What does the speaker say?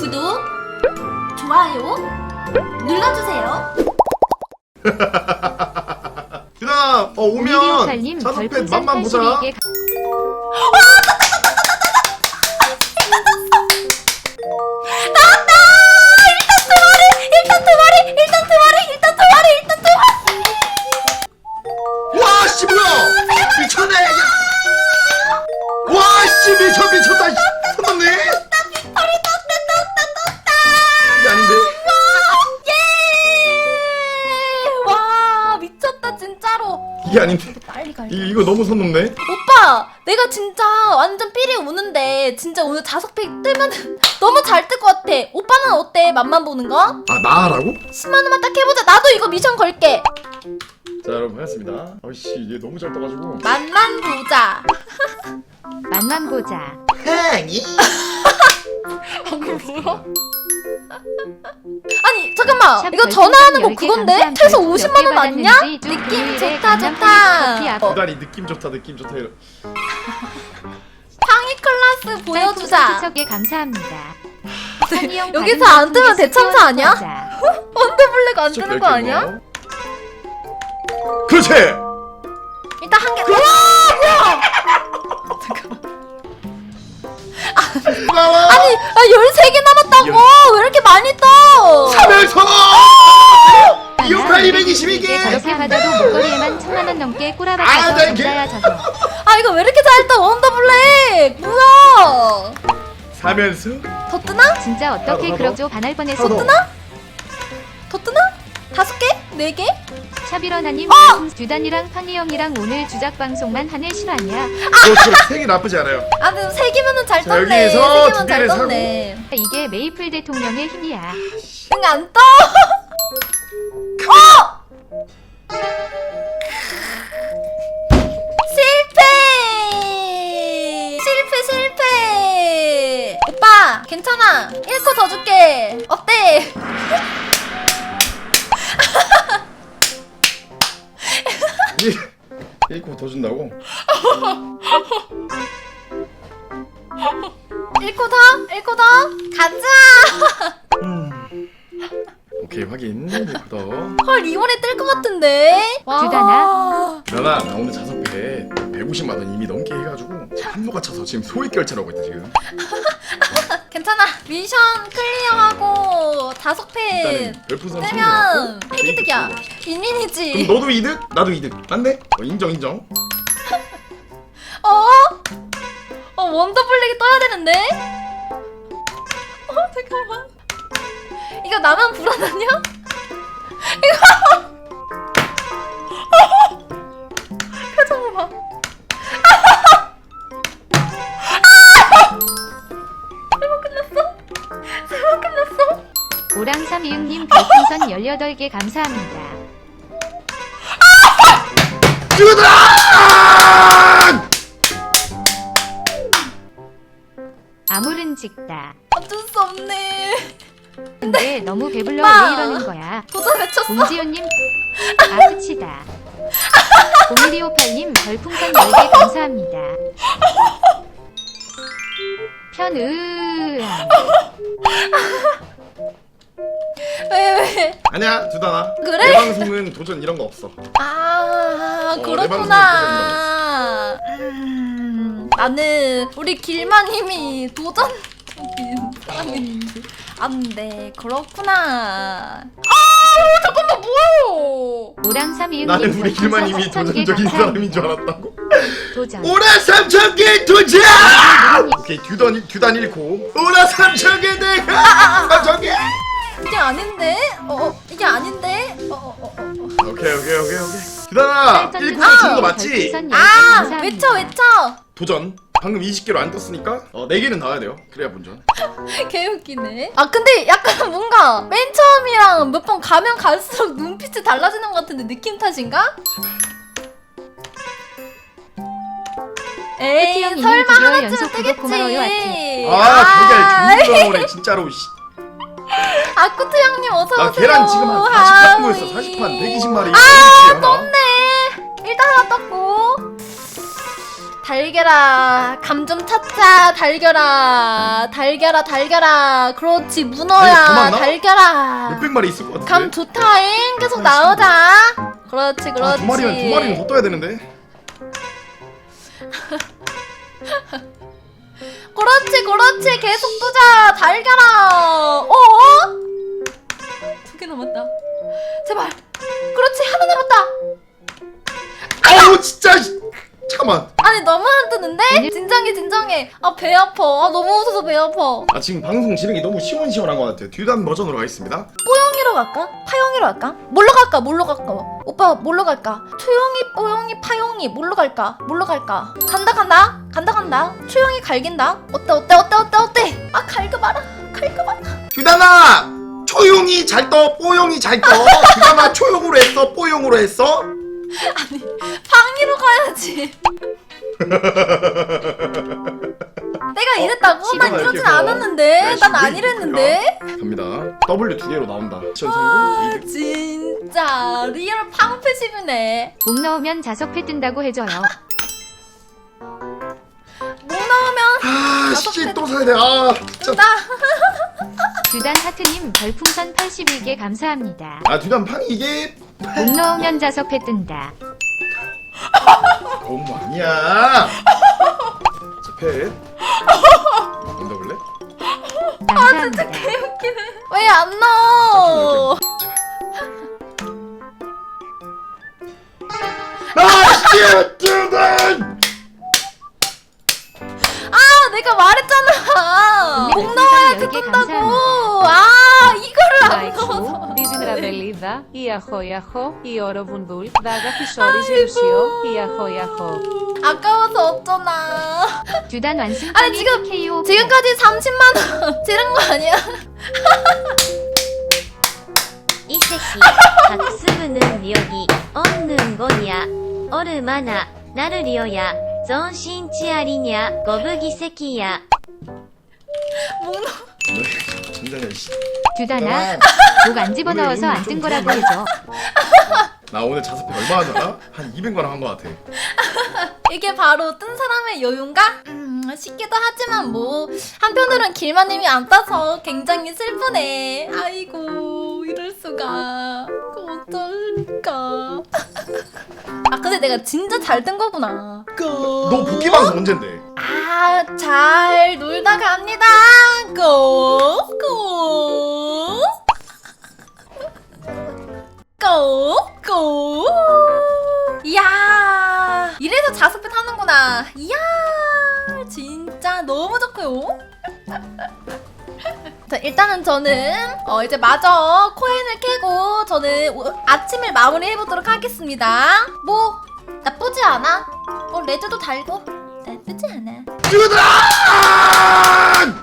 구독, 좋아요 눌러주세요. 유나 어 오면 별풍선 맛만 보자 이게 아닌데 빨리 갈. 이, 이거 너무 손 넘네 오빠, 내가 진짜 완전 삘이 우는데 진짜 오늘 다섯 팩 뜨면 너무 잘 뜰 것 같아. 오빠는 어때? 맛만 보는 거? 아 나라고? 10만 원만 딱 해보자. 나도 이거 미션 걸게. 자 여러분 반갑습니다 아이씨 얘 너무 잘 떠가지고 맛만 보자. 맛만 보자 행이 아니 잠깐만 샵 이거 전화하는 거 10개 그건데. 최소 별풍 50만 몇개 원 맞냐? 느낌 좋다 좋다. 앞- 어, 느낌 좋다 느낌 좋다 이러 상위 클래스 보여주자. 5개 감사합니다. 네, 여기서 안 뜨면 대참사 아니야? 언더블랙 안쭉 뜨는 거 아니야? 뭐. 그렇지! 일단 한개. 뭐야 나와 아니 아 13개 남았다고? 왜 이렇게 많이 떠? 사면 천만 원 넘게 아, 이게- 저서 아 이거 왜 이렇게 잘떠 언더블랙 뭐야 사면서 더 뜨나? 진짜 어떻게 그럭저 반할 뻔했어 나도. 더 뜨나? 다섯 개? 네 개? 샤비러나님 어! 듀단이랑 팡이 형이랑 오늘 주작 방송만 하네 실화냐 그렇죠 색이 나쁘지 않아요 아 근데 세 개면은 잘 자, 떴네 세 여기에서 개면 두 잘 개를 사고. 떴네 이게 메이플 대통령의 힘이야 응, 안 떠! 1코 더 준다고? 1코 더? 1코 더? 가자! 오케이 확인 1코 더 헐, 이번에 뜰 것 같은데? 와. 주다나? 나나 나 오늘 자석비에 150만 원 이미 넘게 해가지고 한도가 차서 지금 소액 결제라고 했대 지금 괜찮아. 미션 클리어하고 다섯 팬 뜨면 헬기특이야. 그럼 윈윈이지. 너도 이득? 나도 이득 맞네? 어, 인정 인정 어? 어 원더블랙이 떠야 되는데? 어 잠깐만 이거 나만 불안하냐? 이거 표정 봐 세번 끝났어? 세번 끝났어? 오랑삼 이응님 별풍선 18개 감사합니다 주단! 아무른 찍다. 어쩔 수 없네. 근데 너무 배불러. 왜 이러는 거야? 도전 외쳤어. 봉지효님 아프치다. 0128님 별풍선 10개 감사합니다. 편으 왜 왜? 아니야 두단아 그래? 내 방송은 도전 이런 거 없어 아 어, 그렇구나. 음, 나는 우리 도전적인 사람인지 안돼 그렇구나. 아 잠깐만 뭐야? 오랑삼 이응님 나는 우리 길마님이 별풍선 3000개 도전적인 사람인 줄. 알았다고 도전 오라 3천개 도전! 오케이 듀단, 듀단 1코 오라 3천개 내가 3천개 이게 아닌데? 어, 어 이게 아닌데? 어 어 어 어. 어. 오케이 오케이 오케이 오케이 1코 아, 주는 거 맞지? 별풍선 10개 아. 외쳐 외쳐 도전 방금 20개로 안 떴으니까 어 4개는 나와야 돼요 그래야 본전 개웃기네. 아 근데 약간 뭔가 맨 처음이랑 몇 번 가면 갈수록 눈빛이 달라지는 것 같은데 느낌 탓인가? 에이 설마 하나쯤은 뜨겠지. 아 저게 나오네 진짜로 씨. 아쿠트 형님 어서 오세요. 나 계란 지금 한 40판 모였어. 40판 120마리. 아 떴네. 일단 하나 떴고. 달걀아 감좀 찾자. 달걀아 달걀아 달걀아. 그렇지 아니, 문어야. 도망가? 달걀아. 몇백 마리 있을 것 같은데. 감 좋다잉. 계속 아, 나오자. 그렇지 아, 그렇지 두 마리면 두 마리는 더 떠야 되는데. 그렇지 그렇지. 계속 뜨자. 달걀아. 어어? 두개 남았다 제발 그렇지 하나 남았다 아우 진짜. 씨. 잠깐만. 아니 너무 안 뜨는데? 진정해 진정해 아 배 아파 아 너무 웃어서 배 아파 아 지금 방송 진행이 너무 시원시원한 것 같아요. 듀단 버전으로 가겠습니다. 뽀용이로 갈까? 파용이로 갈까? 뭘로 갈까? 뭘로 갈까? 오빠 뭘로 갈까? 초용이, 뽀용이, 파용이 뭘로 갈까? 뭘로 갈까? 간다 간다 간다 간다 초용이 갈긴다 어때 어때 어때 어때 어때? 아 갈겨 봐라 갈겨 봐라 듀단아 초용이 잘 떠, 뽀용이 잘 떠. 듀단아 초용으로 했어, 뽀용으로 했어. 방이로 가야지 내가 이랬다고? 난 시간 이러진 이렇게 않았는데 야, 난 시간 아니랬는데 갑니다. W 두 개로 나온다. 미션 아 성공. 이득. 진짜 리얼 팡패집이네 목 넣으면 자석패 뜬다고 해줘요. 목 나오면 아, 다섯 씨, 개. 또 사야 돼. 아, 진짜. 나 규단 하트님 별풍선 81개 감사합니다. 아, 듀단 판이 이게 목 넣으면 자석패 뜬다. 너무 아니야. 자, 패. 만져볼래? 감사합니다. 왜 안 나와 내가 말했잖아. 목 넣어야 지 뜬다고. 아 이거를 안 넣어서. Την τραβελίδα, ιαχώ, ιαχώ, η οροβουνδούλ, 아까워서 없잖아. 듀단 완승. 아니 지금 KO. 지금까지 30만 원 지른 거 아니야? 이 새끼 박수는 여기 없는 거냐 얼마나 나를 이어야 存心ちありにゃごぶぎせきや 목 나... 진짜네, 씨. 규단아, 목 안 집어넣어서 오늘 안 뜬 좀 거라고 그런데? 해줘. 나 오늘 자습해 얼마 하더라? 한 200만 원 한 것 같아. 이게 바로 뜬 사람의 여유인가? 음, 쉽기도 하지만 뭐 한편으론 길마님이 안 따서 굉장히 슬프네 아이고 이럴 수가 그 어떨까 아 근데 내가 진짜 잘 뜬 거구나 너 복귀 방송 언젠데? 아, 잘 놀다 갑니다. 고, 고. 고, 고. 이야, 이래서 자습배 타는구나. 이야, 진짜 너무 좋고요. 자, 일단은 저는 어, 이제 마저 코인을 캐고 저는 오- 아침을 마무리해 보도록 하겠습니다. 뭐 나쁘지 않아. 어 레드도 달고 나쁘지 않아.